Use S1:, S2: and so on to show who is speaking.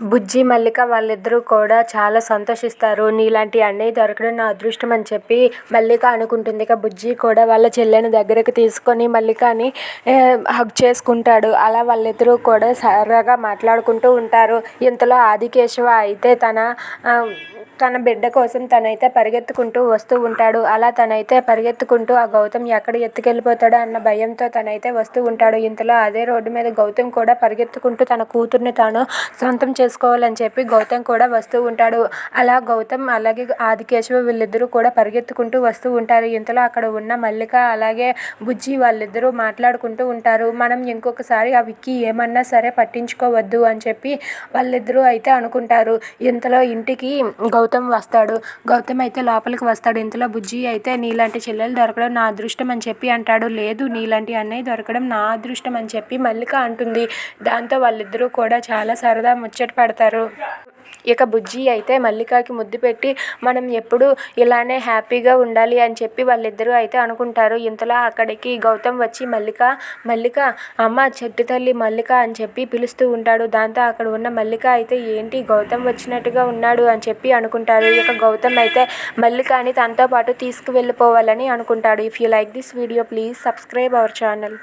S1: బుజ్జి మల్లిక వాళ్ళిద్దరూ కూడా చాలా సంతోషిస్తారు. నీలాంటి అన్నయ్య దొరకడం నా అదృష్టం అని చెప్పి మల్లిక అనుకుంటుంది. ఇక బుజ్జి కూడా వాళ్ళ చెల్లెని దగ్గరకు తీసుకొని మల్లికని హగ్ చేసుకుంటాడు. అలా వాళ్ళిద్దరూ కూడా సరదాగా మాట్లాడుకుంటూ ఉంటారు. ఇంతలో ఆదికేశవ అయితే తన తన బిడ్డ కోసం తనైతే పరిగెత్తుకుంటూ వస్తూ ఉంటాడు. అలా తనైతే పరిగెత్తుకుంటూ ఆ గౌతమ్ ఎక్కడ ఎత్తుకెళ్ళిపోతాడో అన్న భయంతో తనైతే వస్తూ ఉంటాడు. ఇంతలో అదే రోడ్డు మీద గౌతమ్ కూడా పరిగెత్తుకుంటూ తన కూతుర్ని తాను సొంతం చేసుకోవాలని చెప్పి గౌతమ్ కూడా వస్తూ ఉంటాడు. అలా గౌతమ్ అలాగే ఆదికేశవ వీళ్ళిద్దరూ కూడా పరిగెత్తుకుంటూ వస్తూ ఉంటారు. ఇంతలో అక్కడ ఉన్న మల్లిక అలాగే బుజ్జి వాళ్ళిద్దరూ మాట్లాడుకుంటూ ఉంటారు. మనం ఇంకొకసారి ఆ విక్కి ఏమన్నా సరే పట్టించుకోవద్దు అని చెప్పి వాళ్ళిద్దరూ అయితే అనుకుంటారు. ఇంతలో ఇంటికి గౌతమ్ వస్తాడు. గౌతమ్ అయితే లోపలికి వస్తాడు. ఇంతలో బుజ్జి అయితే నీలాంటి చెల్లెలు దొరకడం నా అదృష్టం అని చెప్పి అంటాడు. లేదు నీలాంటి అన్నయ్య దొరకడం నా అదృష్టం అని చెప్పి మల్లిక అంటుంది. దాంతో వాళ్ళిద్దరూ కూడా చాలా సరదా ముచ్చట పడతారు. ఇక బుజ్జి అయితే మల్లికకి ముద్దు పెట్టి మనం ఎప్పుడు ఇలానే హ్యాపీగా ఉండాలి అని చెప్పి వాళ్ళిద్దరూ అయితే అనుకుంటారు. ఇంతలో అక్కడికి గౌతమ్ వచ్చి మల్లిక మల్లిక అమ్మ చెట్టు తల్లి మల్లిక అని చెప్పి పిలుస్తూ ఉంటాడు. దాంతో అక్కడ ఉన్న మల్లిక అయితే ఏంటి గౌతమ్ వచ్చినట్టుగా ఉన్నాడు? అని చెప్పి అనుకుంటారు. ఇక గౌతమ్ అయితే మల్లికని తనతో పాటు తీసుకువెళ్ళిపోవాలని అనుకుంటాడు. If you like this video please subscribe our channel